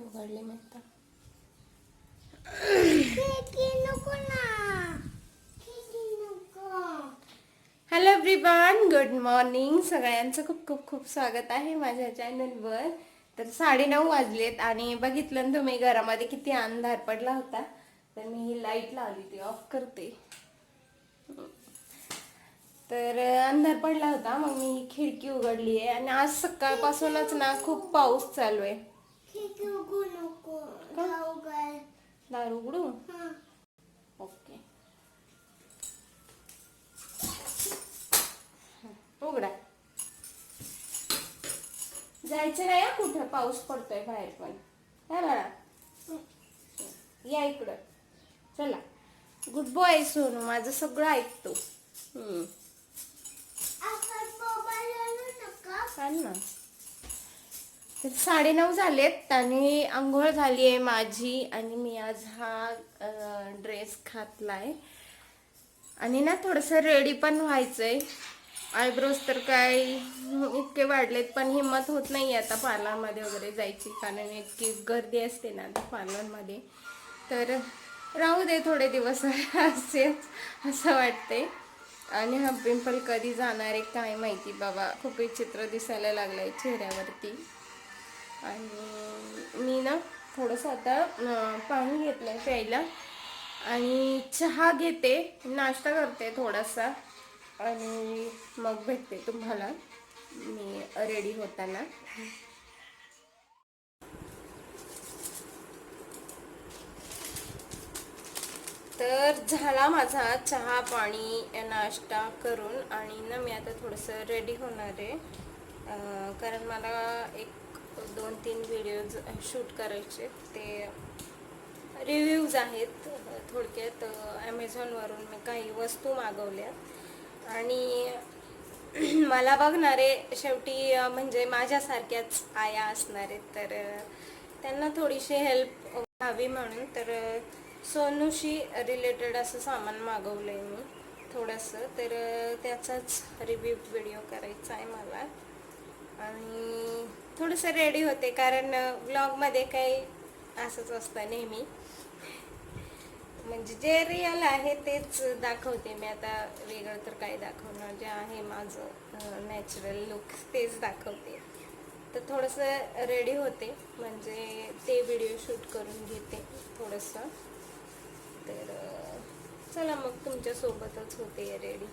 वारा आहे बघ खिडकी उघडली मी आता. हॅलो एव्हरीवन गुड मॉर्निंग सगळ्यांचं खूप खूप खूप स्वागत आहे माझ्या चॅनलवर तर साडेनऊ वाजलेत आणि बघितलं ना तुम्ही घरामध्ये किती अंधार पडला होता. तर मी ही लाइट लावली ती ऑफ करते. तर अंधार पडला होता मग मी खिडकी उघडली आहे. आणि आज सकाळपासूनच ना खूप पाऊस चालू आहे. दार उघडू ओके उघडा जायचं नाही कुठं पाऊस पडतोय बाहेर पण हा बाळा या इकडं चला गुड बॉय सोनू माझं सगळं ऐकतो हम्म. ना साडेनऊ झालेत आणि आंघोळ झाली आहे माझी आणि मी आज हा ड्रेस घातलाय. आणि ना थोडंसं रेडी पण व्हायचंय. आयब्रोज तर काय इतके वाढलेत पण हिंमत होत नाही आता पार्लरमध्ये वगैरे जायची कारण इतकी गर्दी असते ना आता पार्लरमध्ये. तर राहू दे थोडे दिवस असेच असं वाटते आणि हा पिंपल कधी जाणार आहे काय माहिती बाबा. खूप विचित्र दिसायला लागलाय चेहऱ्यावरती. आणि मी ना थोडंसं आता पाणी घेतलं आहे प्यायला. आणि चहा घेते नाश्ता करते थोडासा. आणि मग भेटते तुम्हाला. मी रेडी होताना. तर झाला माझा चहा पाणी नाश्ता करून. आणि ना मी आता थोडंसं रेडी होणार आहे. कारण मला एक दोन तीन व्हिडिओज शूट करायचे. ते रिव्ह्यूज आहेत. थोडक्यात ॲमेझॉनवरून मी काही वस्तू मागवल्या. आणि मला बघणारे शेवटी म्हणजे माझ्यासारख्याच आया असणार. आहेत तर त्यांना थोडीशी हेल्प व्हावी म्हणून. तर सोनूशी रिलेटेड असं सामान मागवलं आहे मी थोडंसं. तर त्याचाच रिव्ह्यू व्हिडिओ करायचा आहे मला. आणि थोडंसं रेडी होते कारण व्लॉगमध्ये काही असंच असतं नेहमी. म्हणजे जे रिअल आहे तेच दाखवते मी. आता वेगळं तर काय दाखवणार जे आहे माझं नॅचरल लुक तेच दाखवते. तर थोडंसं रेडी होते म्हणजे ते व्हिडिओ शूट करून घेते थोडंसं. तर चला मग तुमच्यासोबतच होते रेडी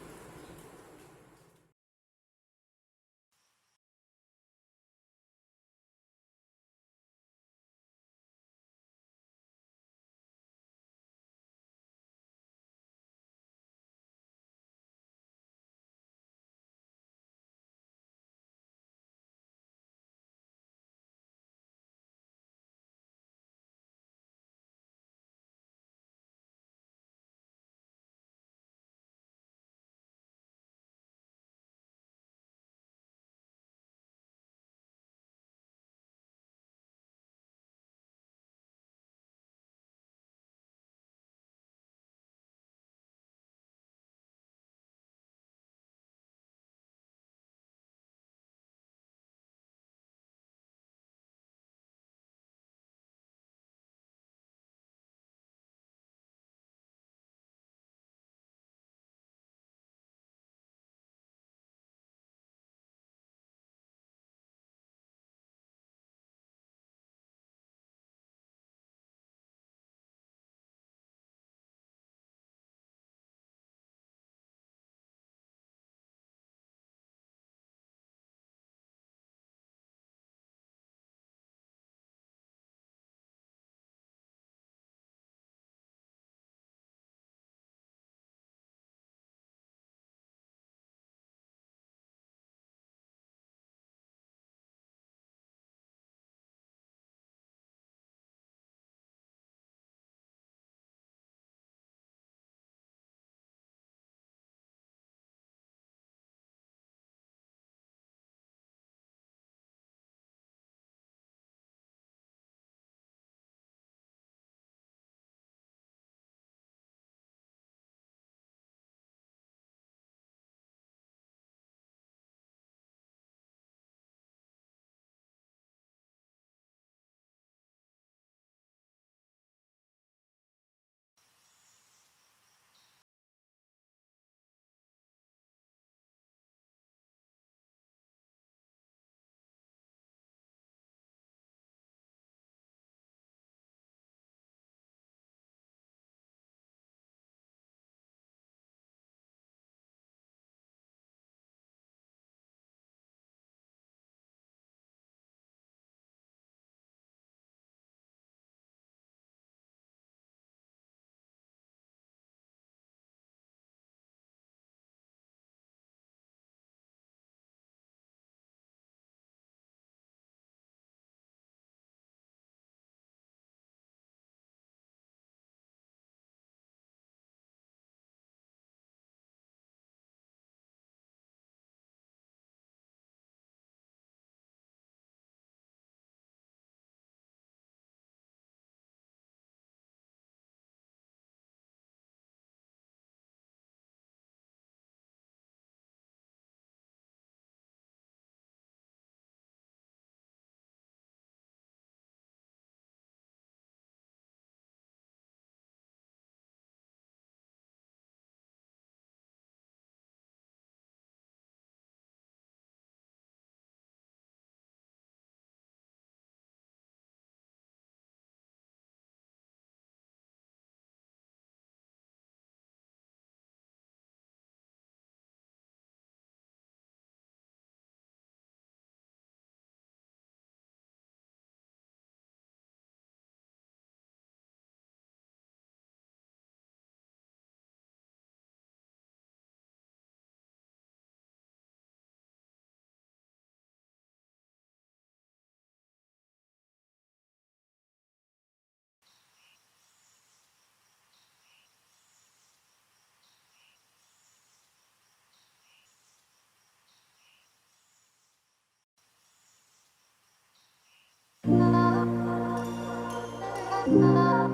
love.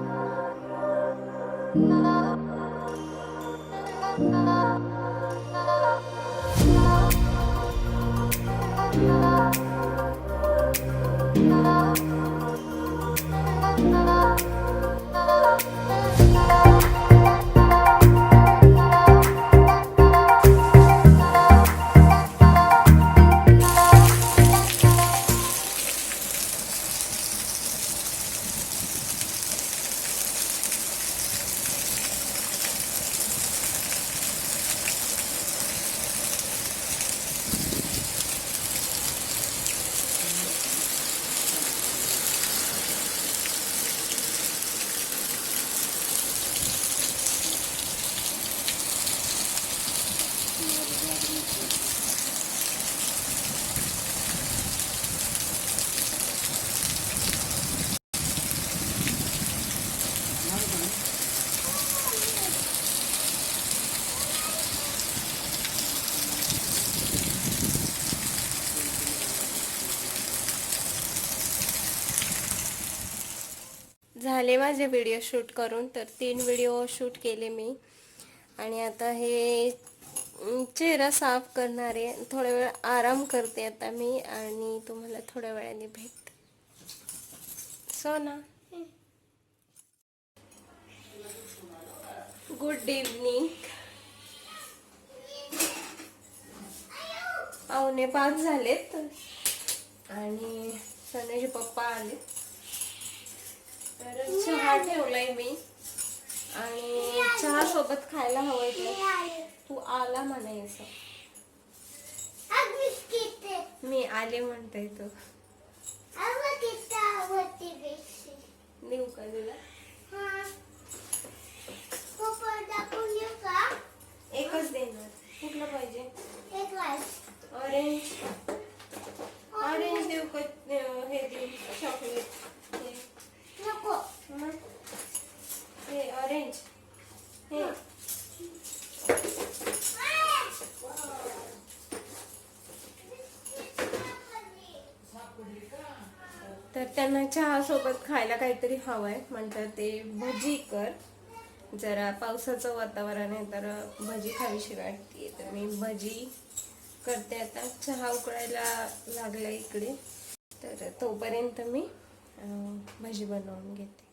झाले माझे व्हिडिओ शूट करून तर तीन व्हिडिओ शूट केले मी. आणि आता हे चेहरा साफ करणार आहे थोड्या वेळ आराम करते आता मी आणि तुम्हाला थोड्या वेळाने भेट. सो ना गुड इव्हनिंग पावणे पाच झालेत. आणि सनेचे पप्पा आले तर चहा ठेवलाय मी. आणि चहा सोबत खायला हवंय ते. तू आला म्हणायचं मी आले म्हणताय तू देऊ का तुला एकच देणार कुठलं पाहिजे ऑरेंज ऑरेंज देऊ का अं, हे देऊ चॉकलेट हे हं? हे ऑरेंज हे चहासोबत खायला काहीतरी हवं आहे म्हणतात ते भजी कर. जरा पावसाचं वातावरण आहे तर भजी खावीशी वाटते तर मी भजी करते आता. चहा उकळायला लागला इकडे. तर तोपर्यंत मी भजी बनवून घेते.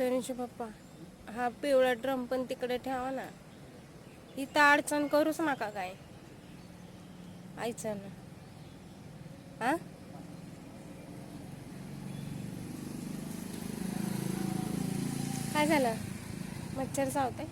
सनीचे पप्पा. हा पिवळा ड्रम पण तिकडे ठेवा ना. इथं अडचण करूच नका काय. आईचं ना. हा काय झालं? मच्छर चावते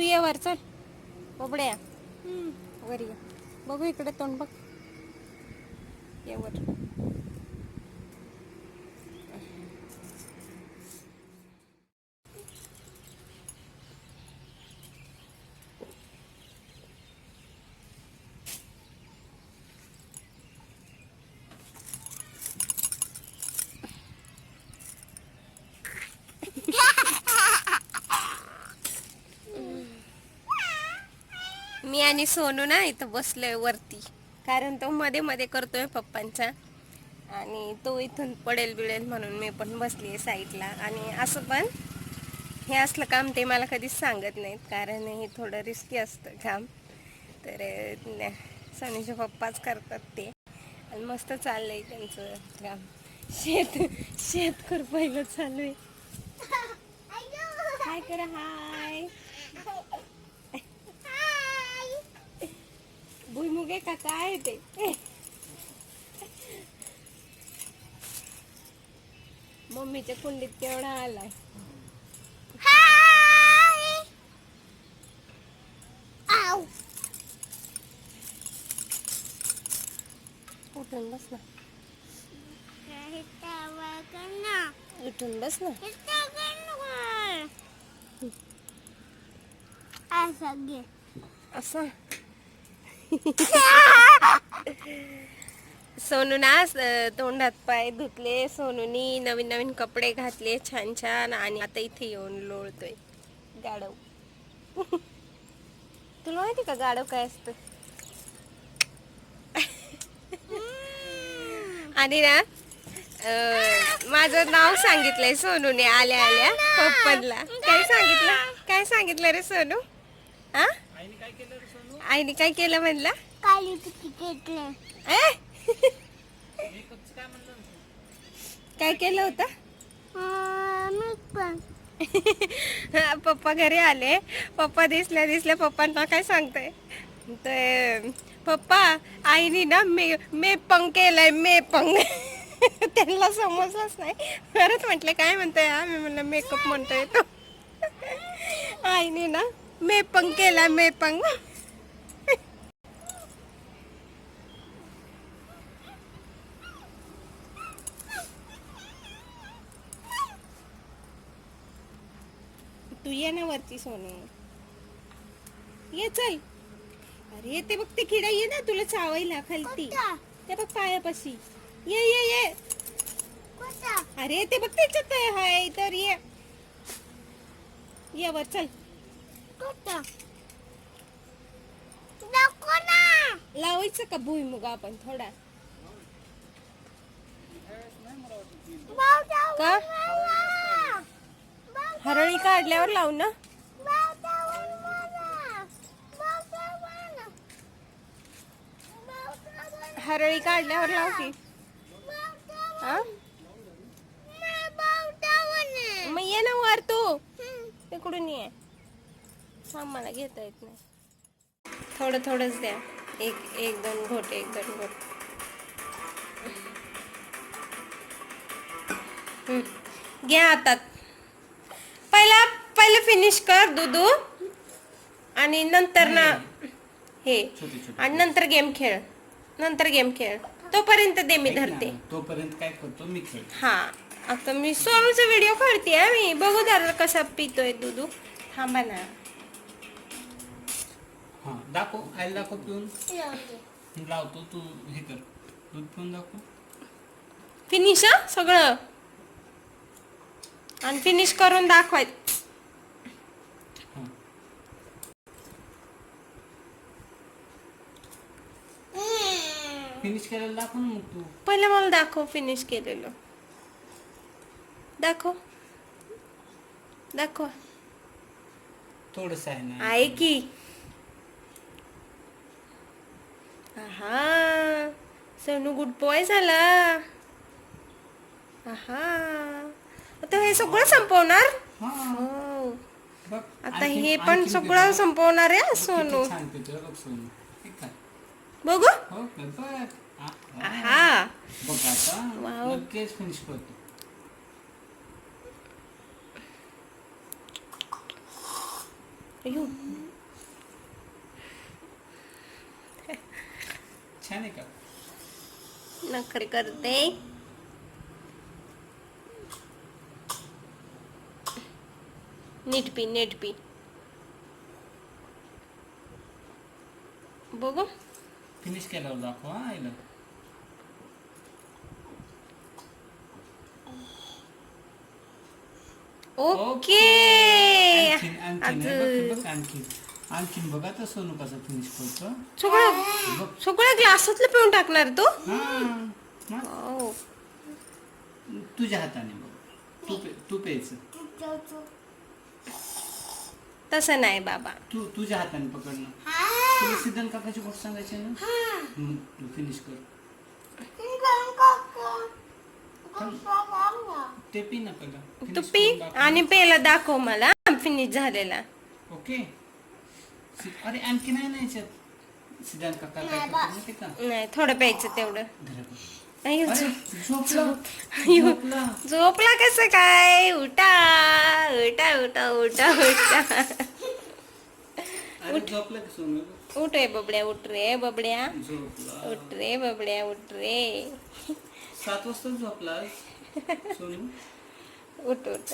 तू ये वर चल. बोबड्या. वर ये. बघू इकडे तोंड बघ. ये वर. आणि सोनू ना इथं बसलोय वरती. कारण तो मध्ये मध्ये करतोय पप्पांचा. आणि तो इथून पडेल बिडेल म्हणून मी पण बसली साईडला. आणि असं पण हे असलं काम ते मला कधीच सांगत नाहीत. कारण हे थोडं रिस्की असतं काम. तर सनीचे पप्पाच करतात ते. आणि मस्त चाललंय त्यांचं काम. शेत शेत खुरपायला चालू आहे. हाय करा हाय भुईमुगे का काय आहे ते मम्मीच्या कुंडीत केवढा आलाय. उठून बस ना. उठून बस ना. असं? सोनू ना तोंडात पाय धुतले. सोनूनी नवीन नवीन कपडे घातले छान छान. आणि आता इथे येऊन लोळतोय. गाडव तुला माहिती का गाडव काय असतं? आणि ना माझं नाव सांगितलंय सोनूने आल्या आल्या पप्पनला काय सांगितलं? काय सांगितलं रे सोनू? हा आईने काय केलं म्हणलं? काली घेतले? काय केलं होतं? पप्पा घरी आले. पप्पा दिसल्या दिसल्या पप्पांना काय सांगतोय? ते पप्पा आईनी ना मे मे पंग केलंय मे पंग त्यांना समजलंच नाही. परत म्हटलं काय म्हणतोय? हा मी म्हणलं मेकअप म्हणतोय तो. आईने ना मे पंग केला मे पंग तू ये ना वरती सोनू. ये चल. अरे ते बघ ते किडा ये ना तुला चावायला खालती? ते बघ पायापाशी. ये ये ये. अरे ते बघ त्याच्यात हाय तर ये. ये वर चल. लावायचं का भुईमुग आपण थोडा? का? हरळी काढल्यावर लावू ना. हरळी काढल्यावर लाव की. हा. मग ये ना वर तू. तिकडून ये. हा मला घेता येत नाही. थोडं थोडंच द्या. एक एक दोन घोट एक दोन घोट. घ्या पहिलं फिनिश कर दुधू आणि नंतर ना हे. आणि नंतर गेम खेळ. नंतर गेम खेळ. तोपर्यंत दे मी धरते. तोपर्यंत काय करतो मी खेळ. हा. आता मी सोनूचा व्हिडिओ काढते हा मी. बघू दादा कसा पितोय दुधू थांबा ना. हा दाखव आईला दाखव पिऊन. लावते. तू हे कर. दूध पिऊन दाखव. फिनिश हा सगळं. आणि फिनिश करून दाखवाय हा हम्म. फिनिश केलेलं दाखव मग तू. पहिलं मला दाखव फिनिश केलेलं. दाखव. दाखव. थोडस आहे ना. आहे की? आहा. सोनू गुड बॉय झाला. आहा. आता हे सगळं संपवणार? हा. हो. बघ आता आणखीन- हे पण आणखीन सगळं पितो. संपवणार आहे किती सोनू. छान पितो बघ सोनू. हे? बघू हो आ. आहा बघ आता वाव. लगेच फिनिश करतो अयो, छान आहे का नखरे करते नीट पी नीट पी बघू फिनिश केल्यावर दाखव हा आईला ओके आणखीन आणखीन आणखीन आणखीन बघा तर सोनू कसं फिनिश करतो सगळं बघ सगळं ग्लासातलं पिऊन टाकणार तू हा. तुझ्या हाताने बघ तू पे- तू प्यायचं तसं नाही बाबा. तू तुझ्या हाताने पकडणं तुला सिद्धांत काकाची गोष्ट सांगायची आहे ना? हम्म, तू फिनिश कर. ते पी ना पहिला. तू Finish पी करून. आणि पेला दाखव मला. फिनिश झालेला. ओके. सि- अरे आणखी नाही ना याच्यात सिद्धांत काका काय करतो माहिती का? नाही थोडं प्यायचं तेवढं. धरा बघ. नाही झोपला? अयो. झोपला? झोपला कसं काय? उठा उठा उठा उठा उठा. उठ. रे बबड्या उठ रे बबड्या. उठ रे बबड्या उठ रे. सात वाजता झोपला सोनू? उठ उठ.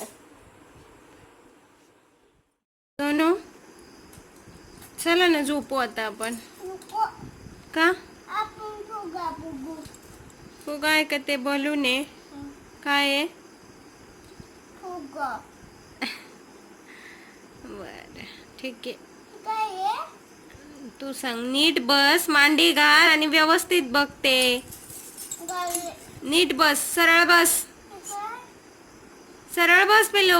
सोनू? चला ना झोपू आता आपण. का? फुगा आहे का ते बलून आहे काय आहे? बर ठीक आहे. तू सांग नीट बस मांडी घाल आणि व्यवस्थित बघते नीट बस सरळ बस. सरळ बस पेलो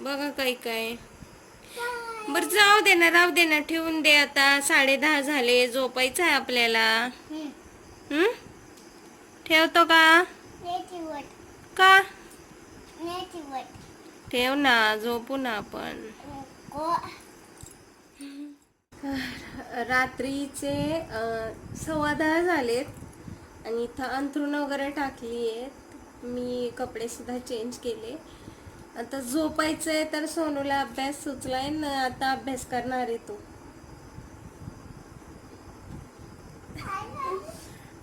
बघा काय काय बर जाऊ दे ना राहू दे ना ठेवून दे आता. साडे दहा झाले झोपायचं आहे आपल्याला. हम्म ठेवतो का? का? ठेव ना झोपू ना आपण. रात्रीचे सव्वा दहा झालेत आणि इथं अंथरुण वगैरे टाकली आहेत मी कपडे सुद्धा चेंज केले. आता झोपायचंय तर सोनूला अभ्यास सुचलाय ना आता अभ्यास करणार आहे तो.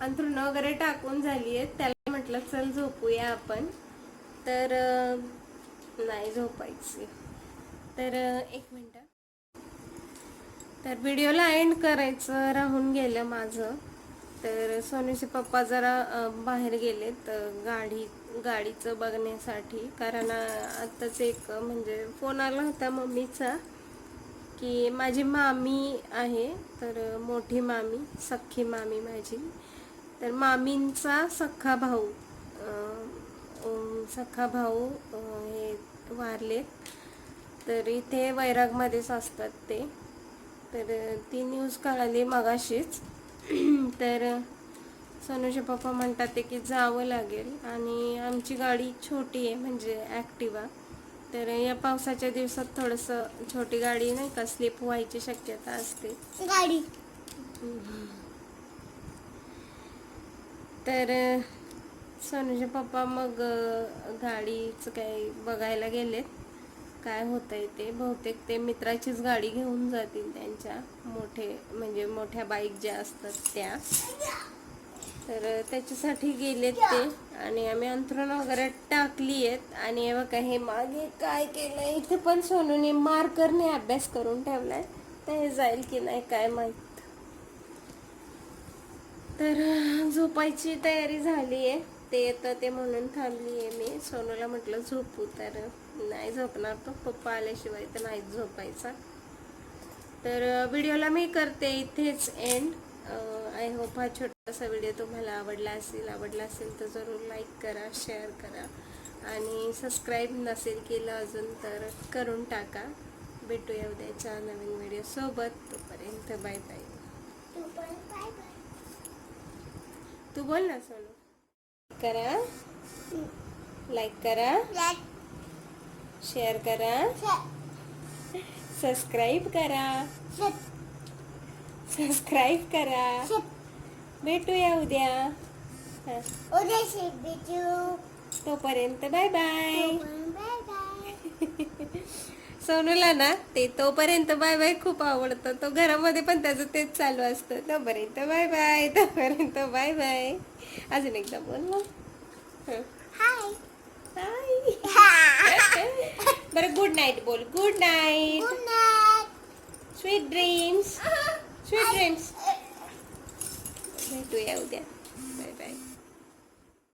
अंथरुण वगैरे टाकून झाली आहेत. त्याला म्हटलं चल झोपूया आपण. तर नाही झोपायचे. तर एक मिनिट. तर व्हिडिओला एंड करायचं राहून गेलं माझं. तर सोनूचे पप्पा जरा बाहेर गेलेत तर गाडी गाडीचं बघण्यासाठी. कारण आत्ताच एक म्हणजे फोन आला होता मम्मीचा की माझी मामी आहे तर मोठी मामी सख्खी मामी माझी. तर मामींचा सख्खा भाऊ सख्खा भाऊ हे वारलेत तर इथे वैरागमध्येच असतात ते. तर ती न्यूज कळाली मगाशीच. तर सोनूचे पप्पा म्हणतात ते की जावं लागेल. आणि आमची गाडी छोटी आहे म्हणजे ॲक्टिवा तर या पावसाच्या दिवसात थोडंसं छोटी गाडी नाही का स्लिप व्हायची शक्यता असते. गाडी. तर सोनूचे पप्पा मग गाडीचं काही बघायला गेलेत. काय होतंय ते? बहुतेक ते मित्राचीच गाडी घेऊन जातील त्यांच्या. मोठे म्हणजे मोठ्या बाईक ज्या असतात त्या. तर त्याच्यासाठी गेलेत ते. आणि आम्ही अंथरुण वगैरे टाकली आहेत आणि हे बघा हे मागे काय केलंय? इथे पण सोनूने मार्करने अभ्यास करून ठेवलाय. तर हे जाईल की नाही काय माहीत. तर झोपायची तयारी झाली आहे ते येतं ते म्हणून थांबली आहे मी. सोनूला म्हटलं झोपू तर. नाही झोपणार तो. पप्पा आल्याशिवाय तर नाहीच झोपायचा. तर व्हिडिओला मी करते इथेच एंड आय होप हा असा व्हिडिओ तुम्हाला आवडला असेल आवडला असेल तर जरूर लाईक करा शेअर करा. आणि सबस्क्राईब नसेल केलं अजून तर करून टाका. भेटूया उद्याच्या नवीन व्हिडिओसोबत तोपर्यंत बाय बाय तू बोल ना सोनू. करा. लाईक करा. शेअर करा. सबस्क्राईब करा. सबस्क्राईब करा. भेटूया उद्या. उद्याशी भेटू. तोपर्यंत बाय बाय. Bye bye. सोनूला ना ते तोपर्यंत बाय बाय खूप आवडतं. तो घरामध्ये पण त्याचं तेच चालू असतं. तोपर्यंत बाय बाय. तोपर्यंत बाय बाय. अजून एकदा बोल मग. हाय हाय बरं गुड नाईट बोल. Good night good night sweet dreams sweet dreams 对呀有点